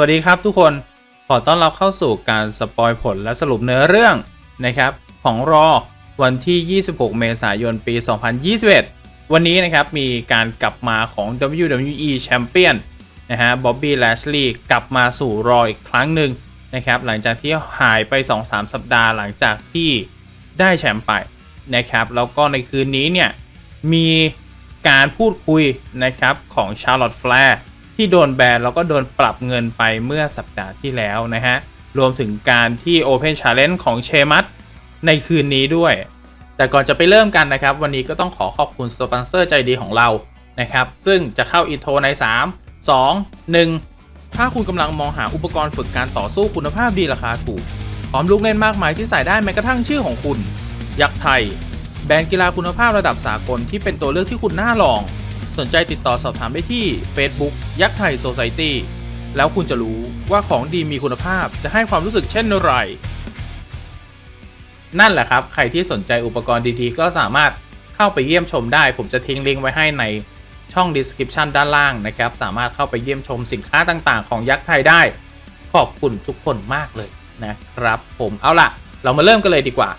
วัสดีครับทุกคนขอต้อนรับเข้าสู่การสปอยผลและสรุปเนื้อเรื่องนะครับ ของรอวันที่ 26 เมษายน ปี 2021 วันนี้นะครับ มีการกลับมาของ WWE Champion นะฮะบ๊อบบี้แลชลีย์กลับมาสู่รออีกครั้งหนึ่งนะครับ หลังจากที่หายไป 2-3 สัปดาห์หลังจากที่ได้แชมป์ไปนะครับ แล้วก็ในคืนนี้เนี่ย มีการพูดคุยนะครับของชาร์ลอตแฟร์ ที่โดนแบนแล้วก็โดนปรับเงินไปเมื่อสัปดาห์ที่แล้วนะฮะ รวมถึงการที่ Open Challenge ของเชมัสในคืนนี้ด้วย แต่ก่อนจะไปเริ่มกันนะครับ วันนี้ก็ต้องขอขอบคุณสปอนเซอร์ใจดีของเรานะครับ ซึ่งจะเข้าอินโทรใน 3 2 1 ถ้าคุณกำลังมองหาอุปกรณ์ฝึกการต่อสู้คุณภาพดีราคาถูกพร้อมลูกเล่นมากมายที่ใส่ได้แม้กระทั่งชื่อของคุณ ยักษ์ไทย แบรนด์กีฬาคุณภาพระดับสากลที่เป็นตัวเลือกที่คุณน่าลอง สนใจติดต่อสอบถามได้ที่ Facebook ยักษ์ไทยโซซ i ตี้แล้วคุณจะรู้ว่าของดีมีคุณภาพจะให้ความรู้สึกเช่นไร นั่นแหละครับ ใครที่สนใจอุปกรณ์ดีๆ ก็สามารถเข้าไปเยี่ยมชมได้ ผมจะทิ้งลิงก์ไว้ให้ในช่อง description ด้านล่างนะครับ สามารถเข้าไปเยี่ยมชมสินค้าต่างๆ ของยักษ์ไทยได้ ขอบคุณทุกคนมากเลยนะครับ ผมเอาล่ะ เรามาเริ่มกันเลยดีกว่า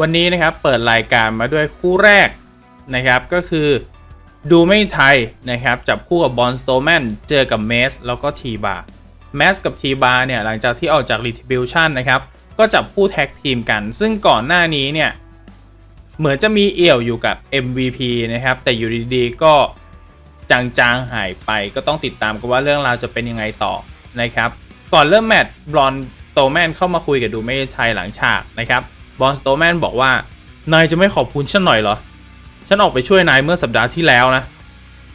วันนี้นะครับเปิดรายการมาด้วยคู่แรก นะครับก็คือดูไม่ไทยนะครับจับคู่กับบอลสโตแมนเจอกับเมสแล้วก็ทีบาร์เมสกับทีบาร์เนี่ยหลังจากที่ออกจาก Retribution นะครับก็จับคู่แท็กทีมกัน ซึ่งก่อนหน้านี้เนี่ยเหมือนจะมีเอี่ยวอยู่กับ MVP นะครับแต่อยู่ดีๆก็จางๆหายไปก็ต้องติดตามกันว่าเรื่องราวจะเป็นยังไงต่อนะครับก่อนเริ่มแมตช์บอลสโตแมนเข้ามาคุยกับดูไม่ไทยหลังฉากนะครับบอลสโตแมนบอกว่านายจะไม่ขอบคุณฉันหน่อยเหรอ ฉันออกไปช่วยนายเมื่อสัปดาห์ที่แล้วนะ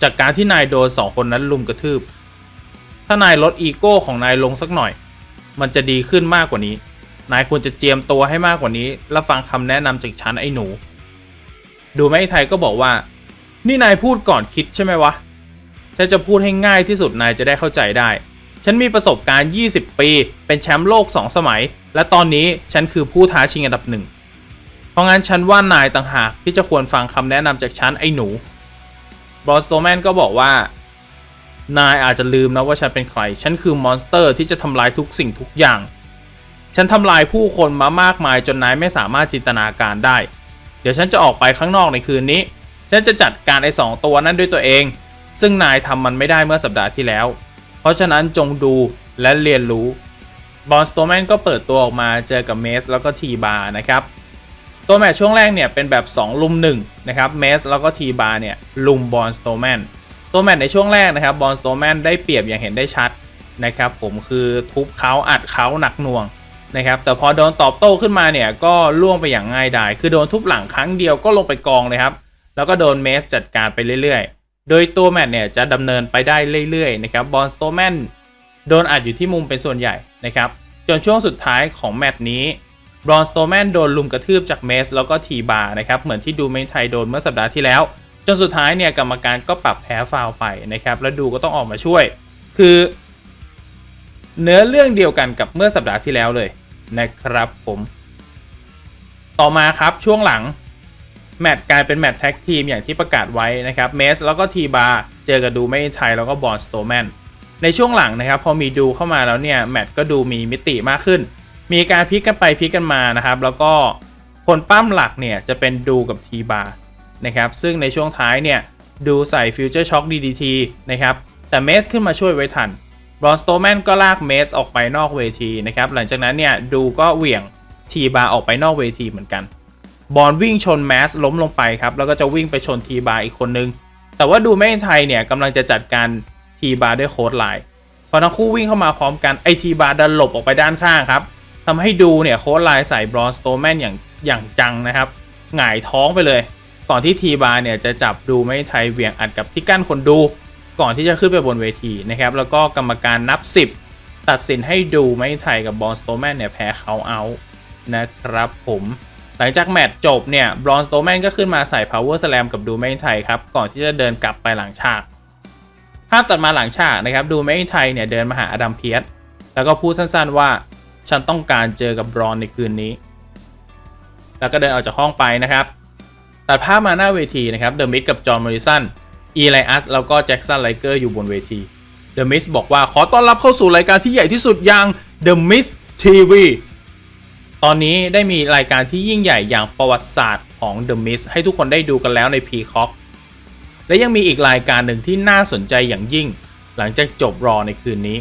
จากการที่นายโดนสองคนนั้นลุมกระทืบ ถ้านายลดอีโก้ของนายลงสักหน่อย มันจะดีขึ้นมากกว่านี้ นายควรจะเจียมตัวให้มากกว่านี้ และฟังคำแนะนำจากฉันไอ้หนู ดูไหมไทยก็บอกว่า นี่นายพูดก่อนคิดใช่ไหมวะ ฉันจะพูดให้ง่ายที่สุดนายจะได้เข้าใจได้ ฉันมีประสบการณ์ 20 ปี เป็นแชมป์โลก 2 สมัย และตอนนี้ฉันคือผู้ท้าชิงอันดับหนึ่ง เพราะงั้นฉันว่านายต่างหากที่จะควรฟังคำแนะนำจากฉันไอ้หนูบรอสโตแมนก็บอกว่า นายอาจจะลืมนะว่าฉันเป็นใคร ฉันคือมอนสเตอร์ที่จะทำลายทุกสิ่งทุกอย่าง ฉันทำลายผู้คนมามากมายจนนายไม่สามารถจินตนาการได้ เดี๋ยวฉันจะออกไปข้างนอกในคืนนี้ ฉันจะจัดการไอ้สองตัวนั้นด้วยตัวเอง ซึ่งนายทำมันไม่ได้เมื่อสัปดาห์ที่แล้ว เพราะฉะนั้นจงดูและเรียนรู้บอลสโตแมนก็เปิดตัวออกมาเจอกับเมสแล้วก็ทีบาร์นะครับ ตัวแมตช์ช่วงแรกเนี่ยเป็นแบบ 2 ลุม1นะครับเมสแล้วก็ทีบาร์เนี่ยลุมบอลสโตแมนตัวแมตช์ในช่วงแรกนะครับบอลสโตแมนได้เปรียบอย่างเห็นได้ชัดนะครับผมคือทุบเขาอัดเขาหนักหน่วงนะครับแต่พอโดนตอบโต้ขึ้นมาเนี่ยก็ล่วงไปอย่างง่ายดายคือโดนทุบหลังครั้งเดียวก็ลงไปกองเลยครับแล้วก็โดนเมสจัดการไปเรื่อยๆ โดยตัวแมตช์เนี่ยจะดำเนินไปได้เรื่อยๆนะครับบอลสโตแมนโดนอัดอยู่ที่มุมเป็นส่วนใหญ่นะครับจนช่วงสุดท้ายของแมตช์นี้ บรอนสโตแมนโดนลุมกระทืบจากเมสแล้วก็ทีบาร์นะครับเหมือนที่ดูเมนไทยโดนเมื่อสัปดาห์ที่แล้ว จนสุดท้ายเนี่ยกรรมการก็ปรับแพ้ฟาวไปนะครับแล้วดูก็ต้องออกมาช่วย คือ เนื้อเรื่องเดียวกันกับเมื่อสัปดาห์ที่แล้วเลยนะครับผม ต่อมาครับช่วงหลัง แมตช์กลายเป็นแมตช์แท็กทีมอย่างที่ประกาศไว้นะครับเมสแล้วก็ทีบาร์เจอกับดูไม่ไทยแล้วก็บอลสโตแมนในช่วงหลังนะครับพอมีดูเข้ามาแล้วเนี่ยแมตช์ก็ดูมีมิติมากขึ้น มีการพลิกกันไปพลิกกันมานะครับ แล้วก็คนปั้มหลักเนี่ยจะเป็นดูกับทีบาร์นะครับซึ่งในช่วงท้ายเนี่ยดูใส่ฟิวเจอร์ช็อค DDT นะครับแต่เมสขึ้นมาช่วยไว้ทันบรอนสโตแมนก็ลากเมสออกไปนอกเวทีนะครับหลังจากนั้นเนี่ยดูก็เหวี่ยงทีบาร์ออกไปนอกเวทีเหมือนกันบอลวิ่งชนแมสล้มลงไปครับแล้วก็จะวิ่งไปชนทีบาร์อีกคนนึง แต่ว่าดูไม่ไทยเนี่ยกำลังจะจัดการทีบาร์ด้วยโค้ดไลน์พอทั้งคู่วิ่งเข้ามาพร้อมกันไอทีบาร์ดันหลบออกไปด้านข้างครับ ทำให้ดูเนี่ยโค้ดไลน์ใส่บรอนสโตแมนอย่างอย่างจังนะครับหงายท้องไปเลย ก่อนที่ทีบาร์เนี่ยจะจับดูไม่ใช้เหวี่ยงอัดกับที่กั้นคนดู ก่อนที่จะขึ้นไปบนเวทีนะครับแล้วก็กรรมการนับ 10 ตัดสินให้ดูไม่ไทยกับบรอนสโตแมนเนี่ยแพ้เขาเอานะครับผมหลังจากแมตช์จบเนี่ยบรอนสโตแมนก็ขึ้นมาใส่ power slam กับดูไม่ไทยครับ ก่อนที่จะเดินกลับไปหลังฉาก ภาพตัดมาหลังฉากนะครับ ดูไม่ไทยเนี่ยเดินมาหาอดัมเพียสแล้วก็พูดสั้นๆว่า ฉันต้องการเจอกับบรอนในคืนนี้ แล้วก็เดินออกจากห้องไปนะครับ ตัดภาพมาหน้าเวทีนะครับเดอะมิดกับจอห์นมอริสันอีไลอัสแล้วก็แจ็คสันไลเกอร์อยู่บนเวทีเด The Mist บอกว่าขอต้อนรับเข้าสู่รายการที่ใหญ่ที่สุดอย่าง The Mist TV ตอนนี้ได้มีรายการที่ยิ่งใหญ่อย่างประวัติศาสตร์ของ The Mist ให้ทุกคนได้ดูกันแล้วใน Peacock และยังมีอีกรายการหนึ่งที่น่าสนใจอย่างยิ่ง หลังจากจบรอในคืนนี้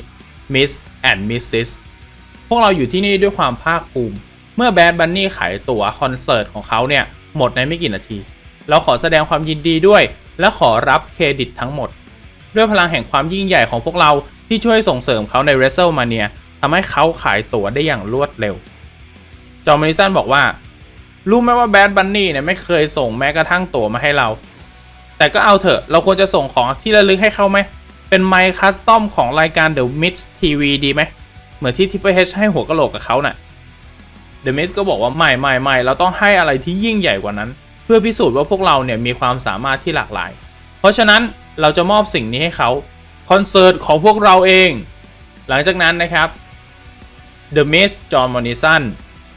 Miss and Mrs พวกเราอยู่ที่นี่ด้วยความภาคภูมิ เมื่อแบดบันนี่ขายตั๋วคอนเสิร์ตของเขาเนี่ยหมดในไม่กี่นาที เราขอแสดงความยินดีด้วย และขอรับเครดิตทั้งหมด ด้วยพลังแห่งความยิ่งใหญ่ของพวกเราที่ช่วยส่งเสริมเขาใน WrestleMania ทำให้เขาขายตั๋วได้อย่างรวดเร็ว จอห์นมอริสันบอกว่า รู้ไหมว่าแบดบันนี่เนี่ยไม่เคยส่งแม้กระทั่งตั๋วมาให้เรา แต่ก็เอาเถอะเราควรจะส่งของที่ระลึกให้เขาไหม เป็นไมค์คัสตอมของรายการ The Mix TV ดีไหม เหมือนที่ Triple H ให้หัวกะโหลกกับเขาน่ะ The Mix ก็บอกว่าไม่ไม่ไม่เราต้องให้อะไรที่ยิ่งใหญ่กว่านั้น เพื่อพิสูจน์ว่าพวกเราเนี่ยมีความสามารถที่หลากหลาย เพราะฉะนั้นเราจะมอบสิ่งนี้ให้เขาคอนเสิร์ตของพวกเราเอง หลังจากนั้นนะครับ The m i s จอห์นมอนิสัน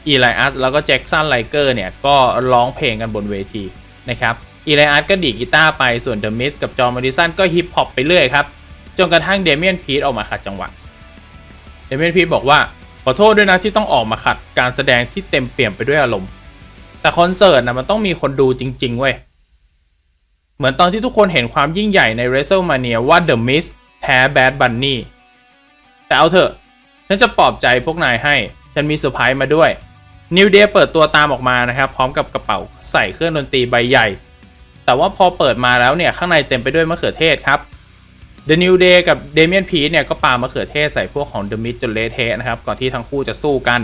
อีไลอัสแล้วก็แจ็คสันไลเกอร์เนี่ยก็ร้องเพลงกันบนเวทีนะครับอีไลอัสก็ดีกีตาร์ไปส่วน The m i s กับจอห์นมอนิสันก็ฮิปฮอปไปเรื่อยครับจนกระทั่งเดเมียนพีทออกมาขัดจังหวะ เดเมีนพีบอกว่า ขอโทษด้วยนะที่ต้องออกมาขัดการแสดงที่เต็มเปี่ยมไปด้วยอารมณ์ แต่คอนเสิร์ตนะมันต้องมีคนดูจริง ๆ เว้ย เหมือนตอนที่ทุกคนเห็นความยิ่งใหญ่ใน WrestleMania ว่า The Miz แพ้ Bad Bunny แต่เอาเถอะ ฉันจะปลอบใจพวกนายให้ ฉันมีเซอร์ไพรส์มาด้วย New Day เปิดตัวตามออกมานะครับ พร้อมกับกระเป๋าใส่เครื่องดนตรีใบใหญ่ แต่ว่าพอเปิดมาแล้วเนี่ย ข้างในเต็มไปด้วยมะเขือเทศครับ The New Day กับ Damian p e a t เนี่ยก็ปามะเขือเทศใส่พวกของ The Miz จนเละเทะนะครับก่อนที่ทั้งคู่จะสู้กัน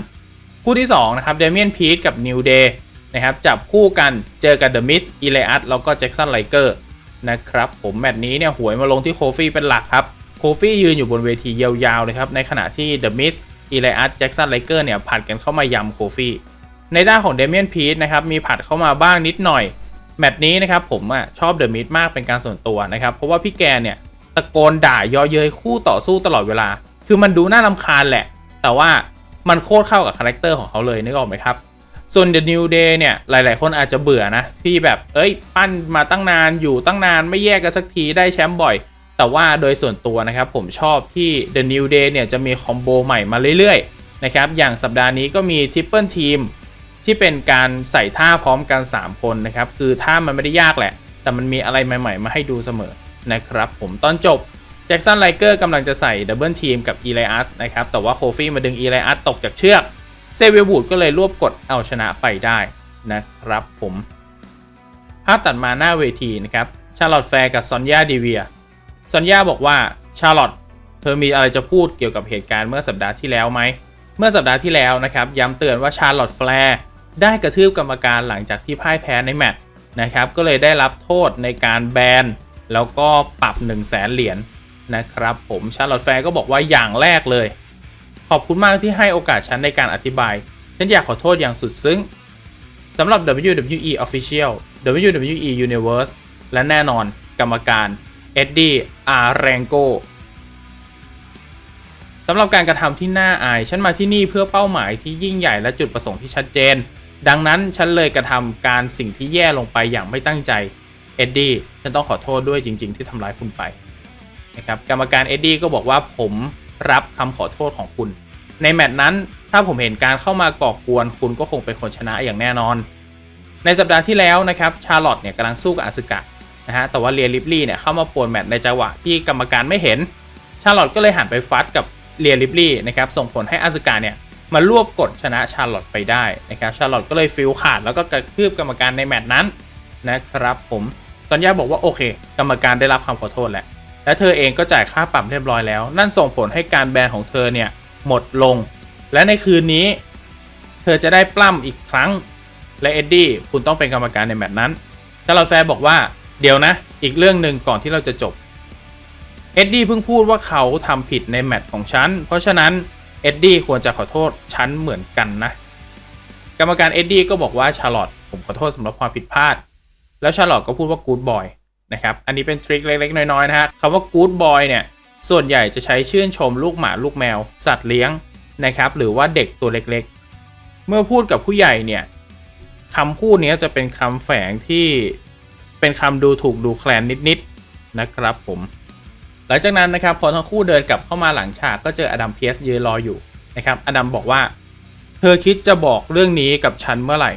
คู่ที่2นะครับ Damian p e a t กับ New Day นะครับจับคู่กันเจอกับ The Miz e l i a s แล้วก็ Jackson Liger นะครับผมแมตช์นี้เนี่ยหวยมาลงที่โคฟี่เป็นหลักครับโคฟี่ยืนอยู่บนเวทียาวๆเลยครับในขณะที่ The Miz e l i a s Jackson Liger เกอร์เนี่ยผัดกันเข้ามายำโคฟี่ในด้านของ Damian p e a t นะครับมีผัดเข้ามาบ้างนิดหน่อย แมตช์นี้นะครับผมอะชอบ The Miz มากเป็นการส่วนตัวนะครับ เพราะว่าพี่แกเนี่ยะโกนด่าเยอเย้ยคู่ต่อสู้ตลอดเวลา คือมันดูน่ารำคาญแหละ แต่ว่ามันโคตรเข้ากับคาแรคเตอร์ของเขาเลยนึกออกไหมครับ ส่วน The New Day เนี่ย หลาย ๆ คนอาจจะเบื่อนะ ที่แบบเอ้ย ปั้นมาตั้งนานอยู่ตั้งนานไม่แยกกันสักทีได้แชมป์บ่อย แต่ว่าโดยส่วนตัวนะครับผมชอบที่ The New Day เนี่ยจะมีคอมโบใหม่มาเรื่อย ๆ นะครับ อย่างสัปดาห์นี้ก็มี Triple Team ที่เป็นการใส่ท่าพร้อมกัน 3 คนนะครับ คือท่ามันไม่ได้ยากแหละ แต่มันมีอะไรใหม่ ๆ มาให้ดูเสมอ นะครับผมตอนจบแจ็คสันไลเกอร์กำลังจะใส่ดับเบิลทีมกับอีไลอัสนะครับ แต่ว่าโคฟี่มาดึงอีไลอัสตกจากเชือกเซเวียบูดก็เลยรวบกดเอาชนะไปได้นะครับผม ภาพตัดมาหน้าเวทีนะครับ ชาร์ลอตแฟร์กับซอนยาดีเวียซอนยาบอกว่าชาร์ลอตเธอมีอะไรจะพูดเกี่ยวกับเหตุการณ์เมื่อสัปดาห์ที่แล้วไหม เมื่อสัปดาห์ที่แล้วนะครับ ย้ำเตือนว่าชาร์ลอตแฟร์ได้กระทืบกรรมการหลังจากที่พ่ายแพ้ในแมตช์นะครับ ก็เลยได้รับโทษในการแบน แล้วก็ปรับ 1 0 0 0 0แสนเหรียญนะครับ ผมชาร์ลอตแฟร์ก็บอกว่าอย่างแรกเลย ขอบคุณมากที่ให้โอกาสฉันในการอธิบาย ฉันอยากขอโทษอย่างสุดซึ้งสำหรับ WWE Official WWE Universe และแน่นอนกรรมการเอ็ดดี้อาร์แรงโกสำหรับการกระทำที่น่าอาย ฉันมาที่นี่เพื่อเป้าหมายที่ยิ่งใหญ่และจุดประสงค์ที่ชัดเจน ดังนั้นฉันเลยกระทำการสิ่งที่แย่ลงไปอย่างไม่ตั้งใจ เอ็ดดี้ฉันต้องขอโทษด้วยจริง ๆ ที่ทำร้ายคุณไปนะครับกรรมการเอ็ดดี้ก็บอกว่าผมรับคำขอโทษของคุณ ในแมตช์นั้นถ้าผมเห็นการเข้ามาก่อกวนคุณก็คงเป็นคนชนะอย่างแน่นอน ในสัปดาห์ที่แล้วนะครับชาร์ลอตเนี่ยกำลังสู้กับอาซึกะนะฮะแต่ว่าเรียลิปลี่เนี่ยเข้ามาป่วนแมตช์ในจังหวะที่กรรมการไม่เห็น ชาร์ลอตก็เลยหันไปฟัดกับเรียลิปลี่นะครับส่งผลให้อาซึกะเนี่ยมารวบกดชนะชาร์ลอตไปได้นะครับชาร์ลอตก็เลยฟิลขาดแล้วก็กระทืบกรรมการในแมตช์นั้นนะครับผม ซอนยาบอกว่าโอเค กรรมการได้รับคำขอโทษแล้วและเธอเองก็จ่ายค่าปรับเรียบร้อยแล้ว นั่นส่งผลให้การแบนของเธอเนี่ยหมดลง และในคืนนี้ เธอจะได้ปล้ำอีกครั้งและเอ็ดดี้คุณต้องเป็นกรรมการในแมตช์นั้นชาร์ลอตแฟร์บอกว่าเดี๋ยวนะ อีกเรื่องหนึ่งก่อนที่เราจะจบเอ็ดดี้เพิ่งพูดว่าเขาทำผิดในแมตช์ของฉัน เพราะฉะนั้นเอ็ดดี้ควรจะขอโทษฉันเหมือนกันนะ กรรมการเอ็ดดี้ก็บอกว่าชาร์ลอตผมขอโทษสำหรับความผิดพลาด แล้วชาร์ลอตก็พูดว่ากู๊ดบอยนะครับ อันนี้เป็นทริคเล็ก ๆ น้อย ๆ นะฮะคำว่ากู๊ดบอยเนี่ย ส่วนใหญ่จะใช้ชื่นชมลูกหมาลูกแมว สัตว์เลี้ยงนะครับ หรือว่าเด็กตัวเล็กๆ เมื่อพูดกับผู้ใหญ่เนี่ยคำพูดนี้จะเป็นคำแฝงที่เป็นคำดูถูกดูแคลนนิดๆนะครับผม หลังจากนั้นนะครับพอทั้งคู่เดินกลับเข้ามาหลังฉากก็เจออดัมเพียสยืนรออยู่นะครับ อดัมบอกว่า เธอคิดจะบอกเรื่องนี้กับฉันเมื่อไหร่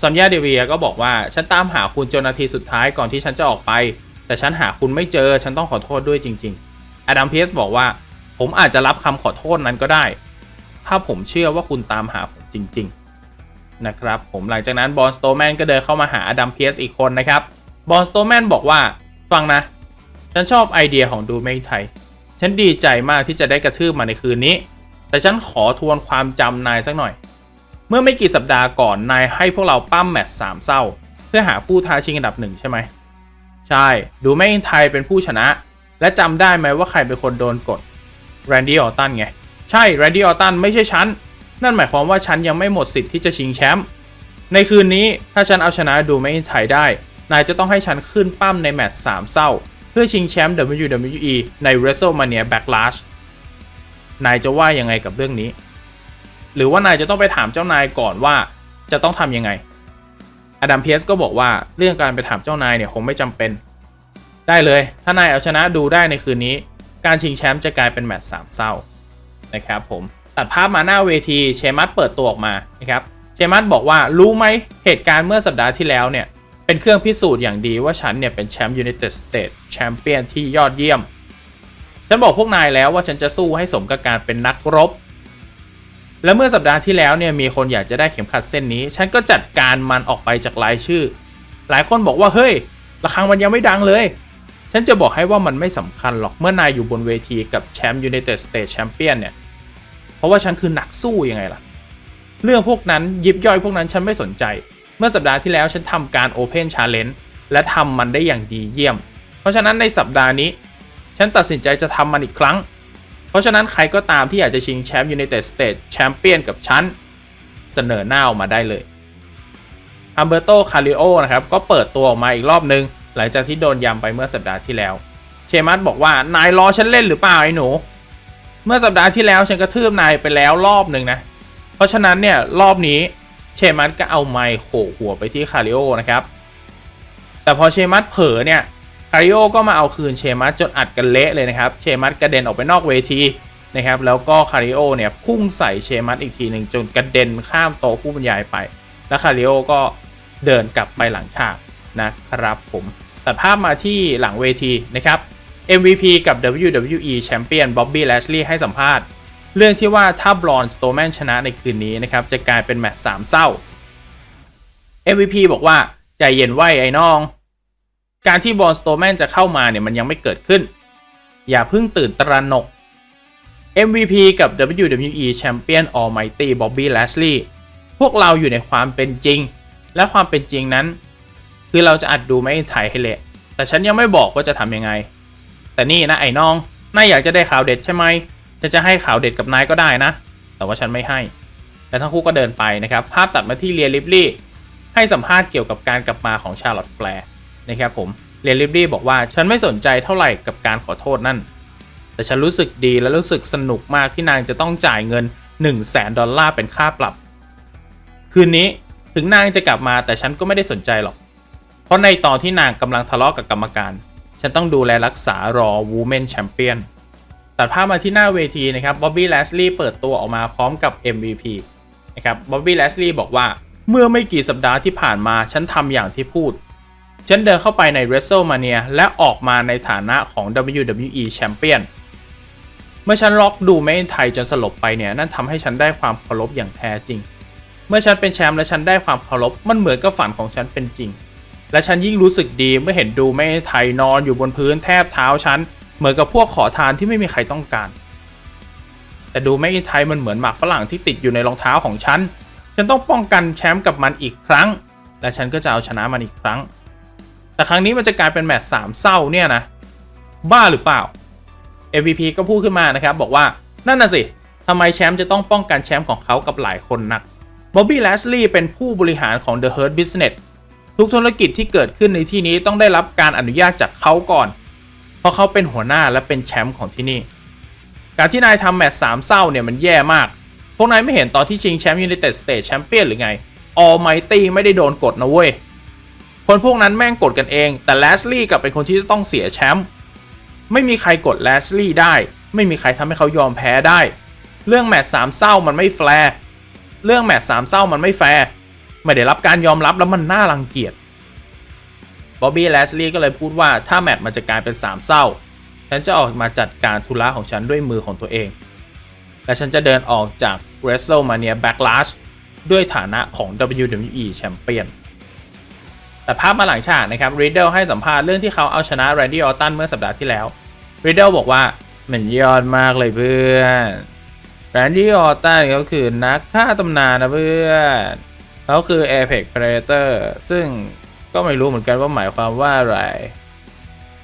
ซอนยาเดเวียก็บอกว่าฉันตามหาคุณจนนาทีสุดท้ายก่อนที่ฉันจะออกไป แต่ฉันหาคุณไม่เจอฉันต้องขอโทษด้วยจริงๆอดัมเพียสบอกว่า ผมอาจจะรับคำขอโทษนั้นก็ได้ ถ้าผมเชื่อว่าคุณตามหาผมจริง ๆ นะครับ ผมหลังจากนั้นบอลสโตแมนก็เดินเข้ามาหาอดัมเพียสอีกคนนะครับบอลสโตแมนบอกว่าฟังนะ ฉันชอบไอเดียของดูไม่ไทย ฉันดีใจมากที่จะได้กระทืบมาในคืนนี้ แต่ฉันขอทวนความจำนายสักหน่อย เมื่อไม่กี่สัปดาห์ก่อนนายให้พวกเราปั้มแมตช์สามเศร้า เพื่อหาผู้ท้าชิงอันดับหนึ่งใช่ไหมใช่ ดูไม่ไทยเป็นผู้ชนะ และจำได้ไหมว่าใครเป็นคนโดนกดแรนดี้ออตตันไง ใช่แรนดี้ออตตันไม่ใช่ฉัน นั่นหมายความว่าฉันยังไม่หมดสิทธิ์ที่จะชิงแชมป์ในคืนนี้ถ้าฉันเอาชนะดูไม่ไทยได้ นายจะต้องให้ฉันขึ้นปั้มในแมตช์สามเศร้า เพื่อชิงแชมป์ WWE ใน WrestleMania Backlash นายจะว่ายังไงกับเรื่องนี้ หรือว่านายจะต้องไปถามเจ้านายก่อนว่าจะต้องทำยังไง อดัมเพียสก็บอกว่าเรื่องการไปถามเจ้านายเนี่ยคงไม่จำเป็น ได้เลย ถ้านายเอาชนะดูได้ในคืนนี้ การชิงแชมป์จะกลายเป็นแมตช์สามเศร้านะครับผมตัดภาพมาหน้าเวทีเชมัสเปิดตัวออกมานะครับเชมัสบอกว่ารู้ไหมเหตุการณ์เมื่อสัปดาห์ที่แล้วเนี่ยเป็นเครื่องพิสูจน์อย่างดีว่าฉันเนี่ยเป็นแชมป์ยู n นเต็ดสเตทแชมเปี้ยนที่ยอดเยี่ยม ฉันบอกพวกนายแล้วว่าฉันจะสู้ให้สมกับการเป็นนักรบ และเมื่อสัปดาห์ที่แล้วเนี่ยมีคนอยากจะได้เข็มขัดเส้นนี้ ฉันก็จัดการมันออกไปจากรายชื่อ หลายคนบอกว่าเฮ้ยระฆังมันยังไม่ดังเลย ฉันจะบอกให้ว่ามันไม่สำคัญหรอกเมื่อนายอยู่บนเวทีกับแชมป์ยู n นเต็ดสเตทแชมเปี้ยนเนี่ย เพราะว่าฉันคือนักสู้ยังไงล่ะ เรื่องพวกนั้นยิบย่อยพวกนั้นฉันไม่สนใจ เมื่อสัปดาห์ที่แล้วฉันทำการ Open Challenge และทำมันได้อย่างดีเยี่ยม เพราะฉะนั้นในสัปดาห์นี้ ฉันตัดสินใจจะทำมันอีกครั้ง เพราะฉะนั้นใครก็ตามที่อยากจะชิงแชมป์ United States Champion กับฉัน เสนอหน้าออกมาได้เลยฮัมเบอร์โต คาริโอ นะครับ ก็เปิดตัวออกมาอีกรอบนึง หลังจากที่โดนยำไปเมื่อสัปดาห์ที่แล้ว เชมัสบอกว่านายรอฉันเล่นหรือเปล่าไอ้หนู เมื่อสัปดาห์ที่แล้วฉันกระทืบนายไปแล้วรอบหนึ่งนะ เพราะฉะนั้นเนี่ยรอบนี้เชมัสก็เอาไมค์โขกหัวไปที่คาริโอนะครับ แต่พอเชมัสเผลอเนี่ย คาริโอก็มาเอาคืนเชมัสจนอัดกันเละเลยนะครับเชมัสกระเด็นออกไปนอกเวทีนะครับแล้วก็คาริโอเนี่ยพุ่งใส่เชมัสอีกทีหนึ่งจนกระเด็นข้ามโต๊ะผู้บรรยายไป แล้วคาริโอก็เดินกลับไปหลังฉากนะครับผมตัดภาพมาที่หลังเวทีนะครับ MVP กับ WWE Champion Bobby Lashley ให้สัมภาษณ์ เรื่องที่ว่าถ้าบรอนสโตแมนชนะในคืนนี้นะครับ จะกลายเป็นแมตช์สามเศร้า MVP บอกว่า ใจเย็นไว้ไอ้น้อง การที่บอนสโตแมนจะเข้ามาเนี่ยมันยังไม่เกิดขึ้น อย่าเพิ่งตื่นตระหนก MVP กับ WWE Champion Almighty Bobby Lashley พวกเราอยู่ในความเป็นจริง และความเป็นจริงนั้น คือเราจะอัดดูไม่ใช่ให้เละแต่ฉันยังไม่บอกว่าจะทำยังไง แต่นี่นะไอ้น้องนายอยากจะได้ข่าวเด็ดใช่ไหมจะจะให้ข่าวเด็ดกับนายก็ได้นะ แต่ว่าฉันไม่ให้ และทั้งคู่ก็เดินไปนะครับ ภาพตัดมาที่เรียลิบลี่ให้สัมภาษณ์เกี่ยวกับการกลับมาของชาร์ลอตแฟร์ นะครับผมเรียลิบลี่บอกว่าฉันไม่สนใจเท่าไหร่กับการขอโทษนั่น แต่ฉันรู้สึกดีและรู้สึกสนุกมากที่นางจะต้องจ่ายเงิน 1 0 0 0 0แสนดอลลาร์เป็นค่าปรับ คืนนี้ถึงนางจะกลับมาแต่ฉันก็ไม่ได้สนใจหรอก เพราะในตอนที่นางกำลังทะเลาะกับกรรมการ ฉันต้องดูแลรักษารอวูแมนแชมเปี้ยนตัดภาพมาที่หน้าเวทีนะครับบ๊อบบี้แลสลีย์เปิดตัวออกมาพร้อมกับ MVP นะครับบ๊อบบี้แลสลีย์บอกว่า เมื่อไม่กี่สัปดาห์ที่ผ่านมาฉันทำอย่างที่พูด ฉันเดินเข้าไปใน WrestleMania และออกมาในฐานะของ WWE Champion เมื่อฉันล็อกดูไม่ไทยจนสลบไปเนี่ยนั่นทำให้ฉันได้ความเคารพอย่างแท้จริง เมื่อฉันเป็นแชมป์และฉันได้ความเคารพมันเหมือนกับฝันของฉันเป็นจริง และฉันยิ่งรู้สึกดีเมื่อเห็นดูไม่ไทยนอนอยู่บนพื้นแทบเท้าฉันเหมือนกับพวกขอทานที่ไม่มีใครต้องการ แต่ดูไม่ไทยมันเหมือนหมากฝรั่งที่ติดอยู่ในรองเท้าของฉันฉันต้องป้องกันแชมป์กับมันอีกครั้ง และฉันก็จะเอาชนะมันอีกครั้ง แต่ครั้งนี้มันจะกลายเป็นแมตช์สามเศร้าเนี่ยนะ บ้าหรือเปล่า MVP ก็พูดขึ้นมานะครับ บอกว่านั่นน่ะสิทำไมแชมป์จะต้องป้องกันแชมป์ของเขากับหลายคนนักบ๊อบบี้แลชลีย์เป็นผู้บริหารของ The Hurt Business ทุกธุรกิจที่เกิดขึ้นในที่นี้ต้องได้รับการอนุญาตจากเขาก่อน เพราะเขาเป็นหัวหน้าและเป็นแชมป์ของที่นี่ การที่นายทำแมตช์สามเศร้าเนี่ยมันแย่มาก พวกนายไม่เห็นตอนที่ชิงแชมป์ยู n นเต็ดสเตทแชมเปี้ยนหรือไง ออลไมตี้ไม่ได้โดนกดนะเว้ย คนพวกนั้นแม่งกดกันเอง แต่แลชลีย์กลับเป็นคนที่จะต้องเสียแชมป์ไม่มีใครกดแลชลี่ได้ ไม่มีใครทำให้เขายอมแพ้ได้ เรื่องแมตช์สามเศร้ามันไม่แฟร์เรื่องแมตช์สามเศร้ามันไม่แฟร์ไม่ได้รับการยอมรับแล้วมันน่ารังเกียจบ๊อบบี้แลชลี่ก็เลยพูดว่าถ้าแมตช์มันจะกลายเป็นสามเศร้า ฉันจะออกมาจัดการธุระของฉันด้วยมือของตัวเอง และฉันจะเดินออกจาก WrestleMania Backlash ด้วยฐานะของ WWE Champion แต่ภาพมาหลังฉากนะครับ r i d d l e ให้สัมภาษณ์เรื่องที่เขาเอาชนะ Randy Orton เมื่อสัปดาห์ที่แล้ว r i d d l e บอกว่ามันยอดมากเลยเพื่อน Randy Orton เขาคือนักฆ่าตำนานนะเพื่อนเขาคือ Apex Predator ซึ่งก็ไม่รู้เหมือนกันว่าหมายความว่าอะไร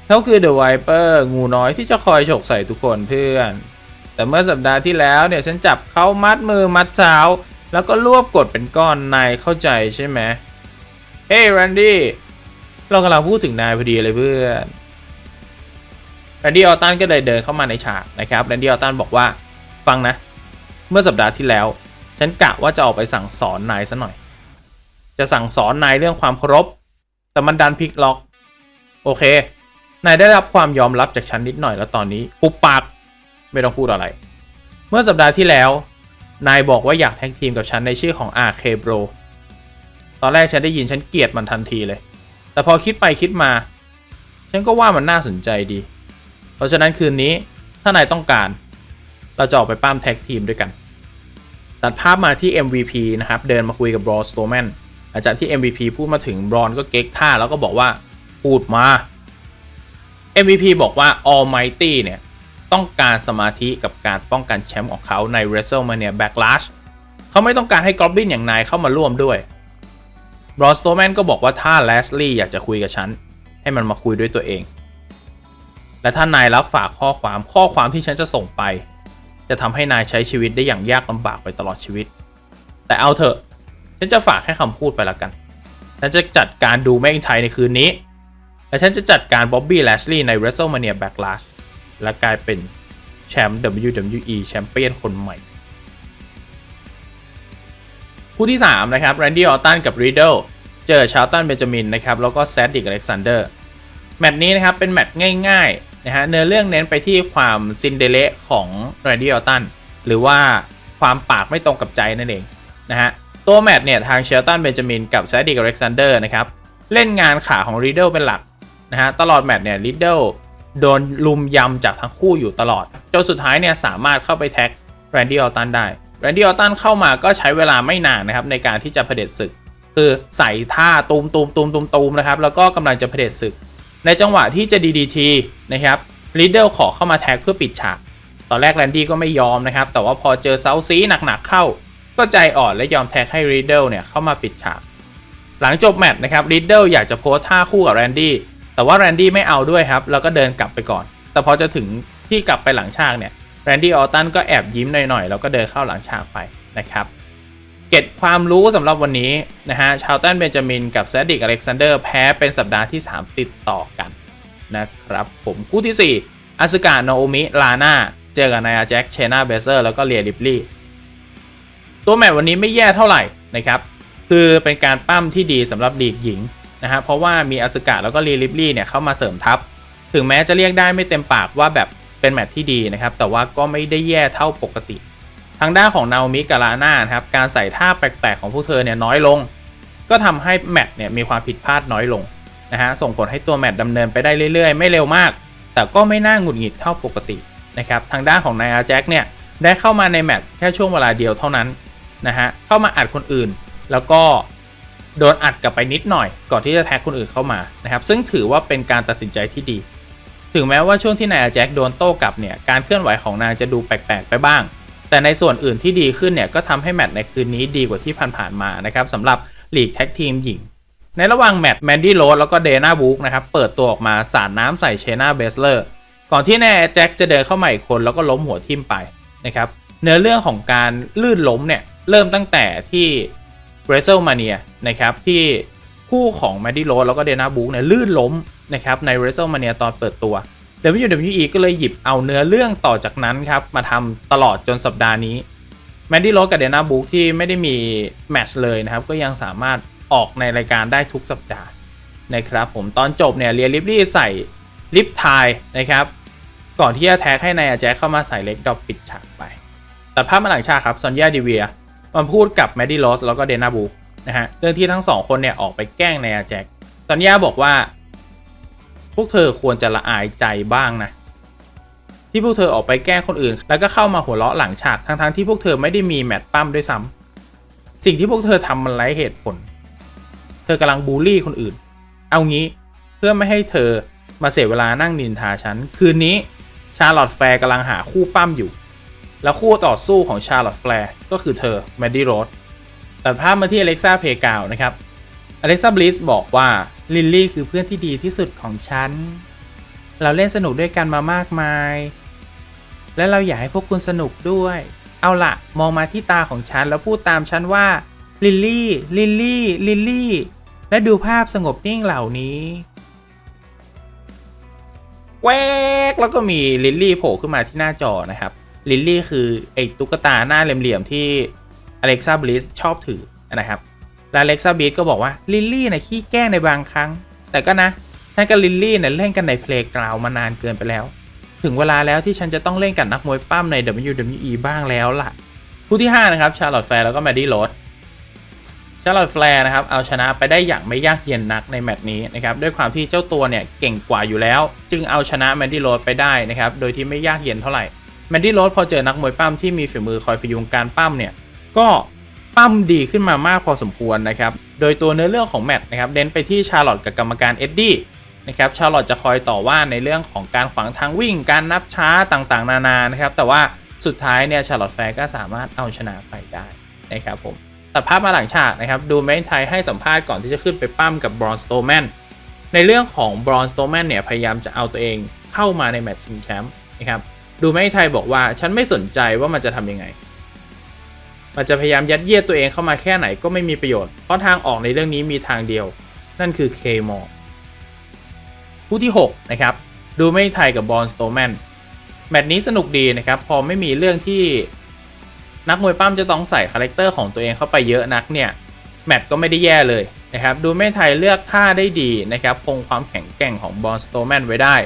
เขาคือ The Viper งูน้อยที่จะคอยฉกใส่ทุกคนเพื่อน แต่เมื่อสัปดาห์ที่แล้วเนี่ยฉันจับเขามัดมือมัดเท้า แล้วก็รวบกดเป็นก้อนนายเข้าใจใช่ไหมเฮ้ยแรนดี้เรากำลังพูดถึงนายพอดีเลยเพื่อนแรนดี้ออตันก็เลยเดินเข้ามาในฉากนะครับแรนดี้ออตตันบอกว่าฟังนะ เมื่อสัปดาห์ที่แล้ว ฉันกะว่าจะออกไปสั่งสอนนายซะหน่อย จะสั่งสอนนายเรื่องความเคารพแต่มันดันพลิกล็อก โอเคนายได้รับความยอมรับจากฉันนิดหน่อยแล้วตอนนี้ปุบปากไม่ต้องพูดอะไร เมื่อสัปดาห์ที่แล้ว นายบอกว่าอยากแท็กทีมกับฉันในชื่อของ RK Bro ตอนแรกฉันได้ยินฉันเกลียดมันทันทีเลย แต่พอคิดไปคิดมา ฉันก็ว่ามันน่าสนใจดี เพราะฉะนั้นคืนนี้ถ้านายต้องการ เราจะออกไปปั้มแท็กทีมด้วยกัน ตัดภาพมาที่ MVP นะครับ เดินมาคุยกับบรอนสโตแมนหลังจากที่ MVP พูดมาถึงบรอนก็เก๊กท่าแล้วก็บอกว่าพูดมา MVP บอกว่า Almighty เนี่ยต้องการสมาธิกับการป้องกันแชมป์ของเขาใน WrestleMania Backlash เขาไม่ต้องการให้กอบบินอย่างนายเข้ามาร่วมด้วย บรอนสโตแมนก็บอกว่าถ้าแลสลี่อยากจะคุยกับฉัน ให้มันมาคุยด้วยตัวเอง และถ้านายรับฝากข้อความข้อความที่ฉันจะส่งไป จะทำให้นายใช้ชีวิตได้อย่างยากลำบากไปตลอดชีวิต แต่เอาเถอะ ฉันจะฝากแค่คำพูดไปละกัน ฉันจะจัดการดูแม่งไทยในคืนนี้ และฉันจะจัดการบ๊อบบี้แลชลีย์ใน WrestleMania Backlash และกลายเป็นแชมป์ WWE แชมเปี้ยนคนใหม่ คู่ที่ 3 นะครับแรนดี้ออตตันกับรีดลเจอชาร์ตันเบนจามินนะครับแล้วก็แซดดิกอเล็กซานเดอร์แมตช์นี้นะครับเป็นแมตช์ง่ายๆนะฮะเนื้อเรื่องเน้นไปที่ความซินเดเลของแรนดี้ออตตันหรือว่าความปากไม่ตรงกับใจนั่นเองนะฮะตัวแมตช์เนี่ยทางเชลตันเบนจามินกับแซดดิกอเล็กซานเดอร์นะครับเล่นงานขาของรีดลเป็นหลักนะฮะตลอดแมตช์เนี่ยรีดลโดนลุมยำจากทั้งคู่อยู่ตลอดจนสุดท้ายเนี่ยสามารถเข้าไปแท็กแรนดี้ออตตันได้ แรนดี้ออตตันเข้ามาก็ใช้เวลาไม่นานนะครับในการที่จะเผด็จศึก คือใส่ท่าตูมตูมตูมตูมตูมนะครับแล้วก็กำลังจะเผด็จศึก ในจังหวะที่จะ DDT นะครับลีดเดลขอเข้ามาแท็กเพื่อปิดฉากตอนแรกแรนดี้ก็ไม่ยอมนะครับ แต่ว่าพอเจอเซาซีหนักๆเข้า ก็ใจอ่อนและยอมแท็กให้รีดเดิลเนี่ยเข้ามาปิดฉาก หลังจบแมตช์นะครับรีดเดิลอยากจะโพสท่าคู่กับแรนดี้แต่ว่าแรนดี้ไม่เอาด้วยครับ แล้วก็เดินกลับไปก่อน แต่พอจะถึงที่กลับไปหลังฉากเนี่ย แรนดี้ออตันก็แอบยิ้มหน่อยๆ แล้วก็เดินเข้าหลังฉากไปนะครับเก็บความรู้สำหรับวันนี้นะฮะชาวตันเบนจามินกับแซดดิกอเล็กซานเดอร์แพ้เป็นสัปดาห์ที่ 3 ติดต่อกันนะครับผมคู่ที่ 4อาสกะโนโอมิลาน่าเจอกับนายาแจ็คเชนาเบเซอร์แล้วก็เลียริปลี่ตัวแมตช์วันนี้ไม่แย่เท่าไหร่นะครับคือเป็นการปั้มที่ดีสำหรับลีกหญิงนะฮะเพราะว่ามีอาสกะแล้วก็เลียริปลี่เนี่ยเข้ามาเสริมทัพ ถึงแม้จะเรียกได้ไม่เต็มปากว่าแบบ เป็นแมตช์ที่ดีนะครับ แต่ว่าก็ไม่ได้แย่เท่าปกติ ทางด้านของนาโอมิกับลาน่านะครับ การใส่ท่าแปลกๆของพวกเธอเนี่ยน้อยลง ก็ทำให้แมตช์เนี่ยมีความผิดพลาดน้อยลงนะฮะ ส่งผลให้ตัวแมตช์ดำเนินไปได้เรื่อยๆ ไม่เร็วมาก แต่ก็ไม่น่าหงุดหงิดเท่าปกตินะครับ ทางด้านของนายอาแจ็คเนี่ยได้เข้ามาในแมตช์แค่ช่วงเวลาเดียวเท่านั้นนะฮะ เข้ามาอัดคนอื่น แล้วก็โดนอัดกลับไปนิดหน่อย ก่อนที่จะแท็กคนอื่นเข้ามานะครับ ซึ่งถือว่าเป็นการตัดสินใจที่ดี ถึงแม้ว่าช่วงที่นายอาแจ็คโดนโต้กลับเนี่ยการเคลื่อนไหวของนางจะดูแปลกๆไปบ้าง แต่ในส่วนอื่นที่ดีขึ้นเนี่ยก็ทำให้แมตช์ในคืนนี้ดีกว่าที่ผ่านๆมานะครับสำหรับลีกแท็กทีมหญิง ในระหว่างแมตช์แมนดี้โรสแล้วก็เดน่าบุ๊กนะครับเปิดตัวออกมาสาดน้ำใส่เชนาเบสเลอร์ก่อนที่แน่แจ็คจะเดินเข้ามาอีกคนแล้วก็ล้มหัวทิ่มไปนะครับเนื้อเรื่องของการลื่นล้มเนี่ยเริ่มตั้งแต่ที่ w r e s t l e Mania นะครับที่คู่ของแมดดี้โรสแล้วก็เดน่าบุ๊กเนี่ยลื่นล้ม นะครับใน w r e s t l e Mania ตอนเปิดตัว WWE ก็เลยหยิบเอาเนื้อเรื่องต่อจากนั้นครับมาทำตลอดจนสัปดาห์นี้แมดดี้โรสกับเดน่าบุ๊กที่ไม่ได้มีแมตช์เลยนะครับ ก็ยังสามารถออกในรายการได้ทุกสัปดาห์นะครับผมตอนจบเนี่ยเรียลิปลี่ใส่ลิปไทายนะครับ ก่อนที่จะแท็กให้นายแจ็คเข้ามาใส่เล็กดอปปิดฉากไป ตัดภาพมาหลังฉากครับซอนยาดิเวียมาพูดกับแมดดี้ลอสแล้วก็เดนาบูนะฮะเรื่องที่ทั้งสองคนเนี่ยออกไปแกล้งนายแจ็คซอนยาบอกว่า พวกเธอควรจะละอายใจบ้างนะ ที่พวกเธอออกไปแกล้งคนอื่น แล้วก็เข้ามาหัวเราะหลังฉากทั้งๆที่พวกเธอไม่ได้มีแมตช์ปั้มด้วยซ้ำสิ่งที่พวกเธอทำมันไร้เหตุผล เธอกำลังบูลลี่คนอื่น เอางี้เพื่อไม่ให้เธอมาเสียเวลานั่งนินทาฉัน คืนนี้ชาร์ลอตแฟร์กำลังหาคู่ปั้มอยู่ แล้วคู่ต่อสู้ของชาร์ลอตแฟร์ก็คือเธอแมดดี้โรสตัดภาพมาที่อเล็กซ่าเพกาวนะครับ อเล็กซ่าบลิสบอกว่าลิลลี่คือเพื่อนที่ดีที่สุดของฉัน เราเล่นสนุกด้วยกันมามากมาย และเราอยากให้พวกคุณสนุกด้วย เอาละมองมาที่ตาของฉันแล้วพูดตามฉันว่าลิลลี่ ลิลลี่ ลิลลี่ และดูภาพสงบนิ่งเหล่านี้แวกแล้วก็มีลิลลี่โผล่ขึ้นมาที่หน้าจอนะครับ ลิลลี่คือไอ้ตุ๊กตาหน้าเหลี่ยมๆที่อเล็กซ่าบลิสชอบถือนะครับ และเล็กซ่าบลิสก็บอกว่าลิลลี่นะขี้แกล้งในบางครั้ง แต่ก็นะฉันกับลิลลี่เนี่ยเล่นกันในเพลงกราวมานานเกินไปแล้ว ถึงเวลาแล้วที่ฉันจะต้องเล่นกับนักมวยปั้มใน WWE บ้างแล้วล่ะ ผู้ที่ 5 นะครับชาร์ลอตแฟร์แล้วก็แมดดี้โรสชาร์ลอตแฟร์นะครับเอาชนะไปได้อย่างไม่ยากเย็นนักในแมตช์นี้นะครับด้วยความที่เจ้าตัวเนี่ยเก่งกว่าอยู่แล้ว จึงเอาชนะแมดดี้โรสไปได้นะครับโดยที่ไม่ยากเย็นเท่าไหร่แมดดี้โรสพอเจอนักมวยปั้มที่มีฝีมือคอยพยุงการปั้มเนี่ยก็ ปั้มดีขึ้นมามากพอสมควรนะครับ โดยตัวเนื้อเรื่องของแมตช์นะครับเน้นไปที่ชาร์ลอตกับกรรมการเอ็ดดี้นะครับชาร์ลอตจะคอยต่อว่าในเรื่องของการขวางทางวิ่ง การนับช้าต่างๆ นานานะครับ แต่ว่าสุดท้ายเนี่ยชาร์ลอตแฟร์ก็สามารถเอาชนะไปได้นะครับผมตัดภาพมาหลังฉากนะครับ ดูแมนไทยให้สัมภาษณ์ก่อนที่จะขึ้นไปปั้มกับบรอนสโตแมนในเรื่องของบรอนสโตแมนเนี่ยพยายามจะเอาตัวเองเข้ามาในแมตช์ชิงแชมป์นะครับดูแมนไทยบอกว่าฉันไม่สนใจว่ามันจะทำยังไง มันจะพยายามยัดเยียดตัวเองเข้ามาแค่ไหนก็ไม่มีประโยชน์ เพราะทางออกในเรื่องนี้มีทางเดียว นั่นคือเคมอคู่ที่ 6 นะครับ ดูไม่ไทยกับบอลสโตแมนแมตช์นี้สนุกดีนะครับ พอไม่มีเรื่องที่นักมวยปั้มจะต้องใส่คาแรคเตอร์ของตัวเองเข้าไปเยอะนักเนี่ย แมตช์ก็ไม่ได้แย่เลยนะครับ ดูไม่ไทยเลือกท่าได้ดีนะครับ คงความแข็งแกร่งของบอลสโตแมนไว้ได้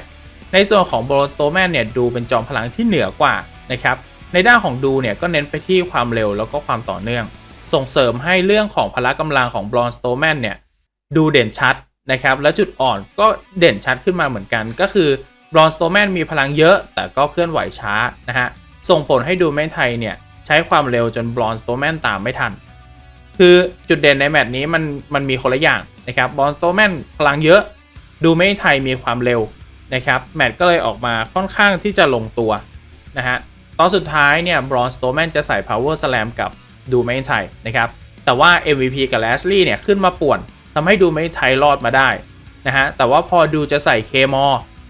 ในส่วนของบอลสโตแมนเนี่ยดูเป็นจอมพลังที่เหนือกว่านะครับ ในด้านของดูเนี่ยก็เน้นไปที่ความเร็วแล้วก็ความต่อเนื่อง ส่งเสริมให้เรื่องของพละกำลังของบอลสโตแมนเนี่ยดูเด่นชัดนะครับ และจุดอ่อนก็เด่นชัดขึ้นมาเหมือนกัน ก็คือบรอนสโตแมนมีพลังเยอะ แต่ก็เคลื่อนไหวช้านะฮะส่งผลให้ดูแมนไทยเนี่ยใช้ความเร็วจนบรอนสโตแมนตามไม่ทัน คือจุดเด่นในแมตช์นี้มันมันมีคนละอย่างนะครับบรอนสโตแมนพลังเยอะ ดูแมนไทยมีความเร็วนะครับแมตช์ก็เลยออกมาค่อนข้างที่จะลงตัวนะฮะ ตอนสุดท้ายเนี่ยบรอนสโตแมนจะใส่ power slam กับดูแมนไทยนะครับ แต่ว่า MVP กับแลชลีย์เนี่ยขึ้นมาป่วนทำให้ดูไม่ไทยรอดมาได้นะฮะ แต่ว่าพอดูจะใส่เคมอ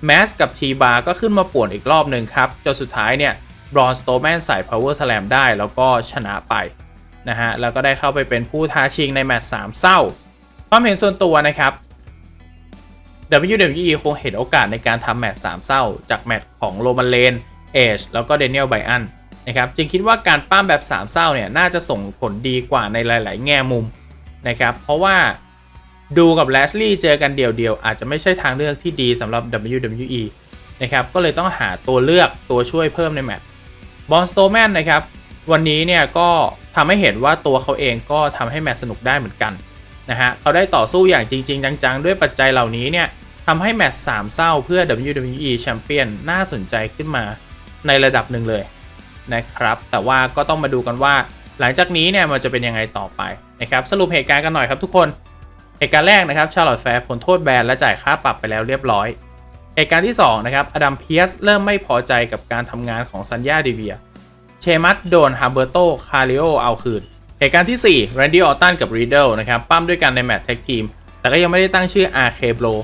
แมสกับทีบาร์ก็ขึ้นมาป่วนอีกรอบหนึ่งครับ จนสุดท้ายเนี่ยบรอนสโตแมนใส่ power slam ได้แล้วก็ชนะไปนะฮะ แล้วก็ได้เข้าไปเป็นผู้ท้าชิงในแมตช์3เศร้า ความเห็นส่วนตัวนะครับ WWE คงเห็นโอกาสในการทำแมตช์3เศร้า จากแมตช์ของโรมันเลน เอชแล้วก็เดนิเอลไบอันนะครับจึงคิดว่าการป้ามแบบ3เศร้าเนี่ยน่าจะส่งผลดีกว่าในหลาย ๆ แง่มุมนะครับเพราะว่าดูกับแลชลีย์เจอกันเดี่ยว ๆ อาจจะไม่ใช่ทางเลือกที่ดีสำหรับ WWE นะครับก็เลยต้องหาตัวเลือกตัวช่วยเพิ่มในแมตช์บอลสโตแมนนะครับวันนี้เนี่ยก็ทำให้เห็นว่าตัวเขาเองก็ทำให้แมตช์สนุกได้เหมือนกันนะฮะเขาได้ต่อสู้อย่างจริง ๆ จัง ๆ ด้วยปัจจัยเหล่านี้เนี่ยทำให้แมตช์3เศร้าเพื่อ WWE แชมเปี้ยนน่าสนใจขึ้นมา ในระดับหนึ่งเลยนะครับ แต่ว่าก็ต้องมาดูกันว่า หลังจากนี้เนี่ยมันจะเป็นยังไงต่อไปนะครับสรุปเหตุการณ์กันหน่อยครับทุกคนเหตุการณ์แรกนะครับชาร์ลอตแฟร์ผลโทษแบนและจ่ายค่าปรับไปแล้วเรียบร้อยเหตุการณ์ที่2นะครับอดัมเพียสเริ่มไม่พอใจกับการทำงานของซันยาดิเวีย เชมัสโดนฮาร์เบโต คาริโอเอาคืน เหตุการณ์ที่4แรนดี้ออตตันกับรีเดลนะครับปั้มด้วยกันในแมตช์แท็กทีม แต่ก็ยังไม่ได้ตั้งชื่อ RK Bro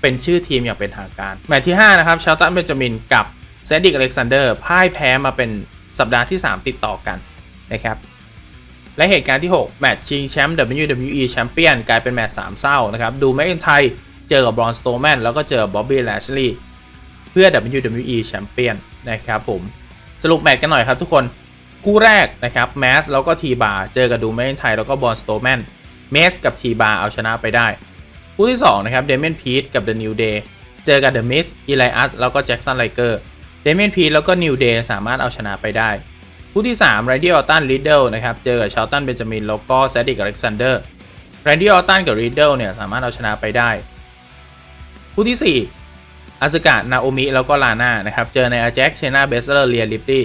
เป็นชื่อทีมอย่างเป็นทางการ แมตช์ที่5นะครับชาลตันเบนจามินกับ เซนดิกอเล็กซานเดอร์พ่ายแพ้มาเป็นสัปดาห์ที่ 3 ติดต่อกันนะครับและเหตุการณ์ที่ 6 แมตช์ชิงแชมป์ WWE แชมเปี้ยนกลายเป็นแมตช์3เศร้านะครับ ดูแมคอินไทยเจอกับบรอนสโตแมนแล้วก็เจอบ๊อบบี้แลชลีย์เพื่อ WWE แชมเปี้ยนนะครับผม สรุปแมตช์กันหน่อยครับทุกคน คู่แรกนะครับแมสแล้วก็ทีบาร์เจอกับดูแมคอินไทยแล้วก็บรอนสโตแมนเมสกับทีบาร์เอาชนะไปได้ คู่ที่ 2 นะครับเดเมนพีทกับเดอะนิวเดย์เจอกับเดอะมิสอีไลอัสแล้วก็แจ็คสันไลเกอร์ เดเมนพีแล้วก็นิวเดย์สามารถเอาชนะไปได้ คู่ที่3 r a n d y Orton Riddle นะครับเจอกับช a ลตันเบนจามินแล้วก็แซดดิกอเล็กซานเดอร์ r a n d y Orton กับ Riddle เนี่ยสามารถเอาชนะไปได้ คู่ที่4อาสกานาโอมิแล้วก็ลาน่านะครับเจอในอาแจ็คเชนาเบสเลอร์เลียลิปลี่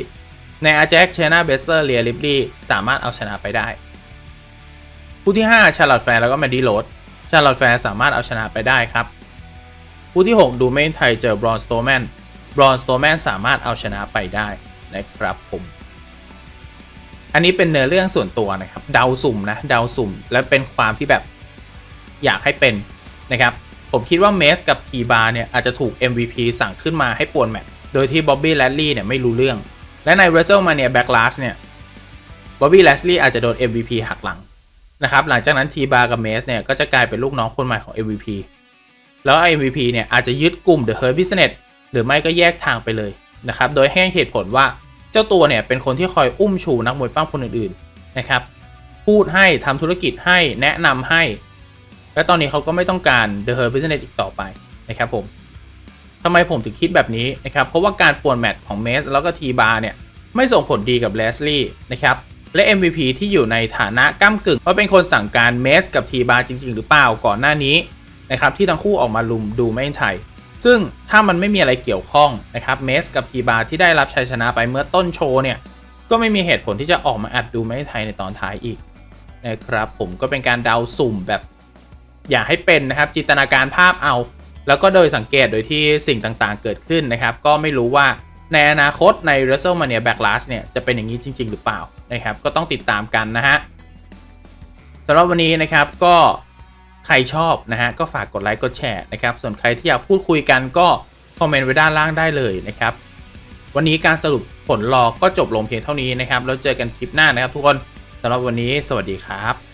ในอาแจ็คเชนาเบสเลอร์เลียลิปลี่สามารถเอาชนะไปได้ คู่ที่ 5 ชาร์ลอตแฟร์แล้วก็แมดดี้โรดชาร์ลอตแฟร์สามารถเอาชนะไปได้ครับ คู่ที่ 6 ดูเมนไทยเจอบรอนสโตแมน บรอนสโตแมนสามารถเอาชนะไปได้นะครับผมอันนี้เป็นเนื้อเรื่องส่วนตัวนะครับเดาสุ่มนะเดาสุ่มและเป็นความที่แบบอยากให้เป็นนะครับผมคิดว่าเมสกับทีบาร์เนี่ยอาจจะถูก MVP สั่งขึ้นมาให้ป่วนแมตช์โดยที่บ๊อบบี้แลดลี่เนี่ยไม่รู้เรื่อง และใน WrestleMania Backlash เนี่ยบ๊อบบี้แลดลี่อาจจะโดน MVP หักหลังนะครับหลังจากนั้นทีบาร์กับเมสเนี่ยก็จะกลายเป็นลูกน้องคนใหม่ของ MVP แล้ว MVP เนี่ยอาจจะยึดกลุ่ม The Hurt Business หรือไม่ก็แยกทางไปเลยนะครับโดยให้เหตุผลว่าเจ้าตัวเนี่ยเป็นคนที่คอยอุ้มชูนักมวยปั้มคนอื่นๆนะครับพูดให้ทำธุรกิจให้แนะนำให้ และตอนนี้เขาก็ไม่ต้องการ The Hurt Business อีกต่อไปนะครับผมทำไมผมถึงคิดแบบนี้นะครับเพราะว่าการป่วนแมตช์ของเมสแล้วก็ทีบาร์เนี่ยไม่ส่งผลดีกับเลสลี่นะครับและ MVP ที่อยู่ในฐานะก้ากึ่งว่าเป็นคนสั่งการเมสกับทีบาร์จริง ๆ หรือเปล่าก่อนหน้านี้นะครับที่ทั้งคู่ออกมาลุมดูไม่ไทย ซึ่งถ้ามันไม่มีอะไรเกี่ยวข้องนะครับเมสกับทีบาที่ได้รับชัยชนะไปเมื่อต้นโชว์เนี่ย ก็ไม่มีเหตุผลที่จะออกมาอัดดูไม่ไทยในตอนท้ายอีกนะครับผมก็เป็นการเดาสุ่มแบบ อยากให้เป็นนะครับจินตนาการภาพเอา แล้วก็โดยสังเกตโดยที่สิ่งต่างๆเกิดขึ้นนะครับ ก็ไม่รู้ว่าในอนาคตใน WrestleMania Backlash เนี่ยจะเป็นอย่างนี้จริง ๆ หรือเปล่านะครับ ก็ต้องติดตามกันนะฮะสำหรับวันนี้นะครับก็ ใครชอบนะฮะก็ฝากกดไลค์กดแชร์นะครับ ส่วนใครที่อยากพูดคุยกันก็คอมเมนต์ไว้ด้านล่างได้เลยนะครับ วันนี้การสรุปผลลอก็จบลงเพียงเท่านี้นะครับ แล้วเจอกันคลิปหน้านะครับทุกคนสำหรับวันนี้สวัสดีครับ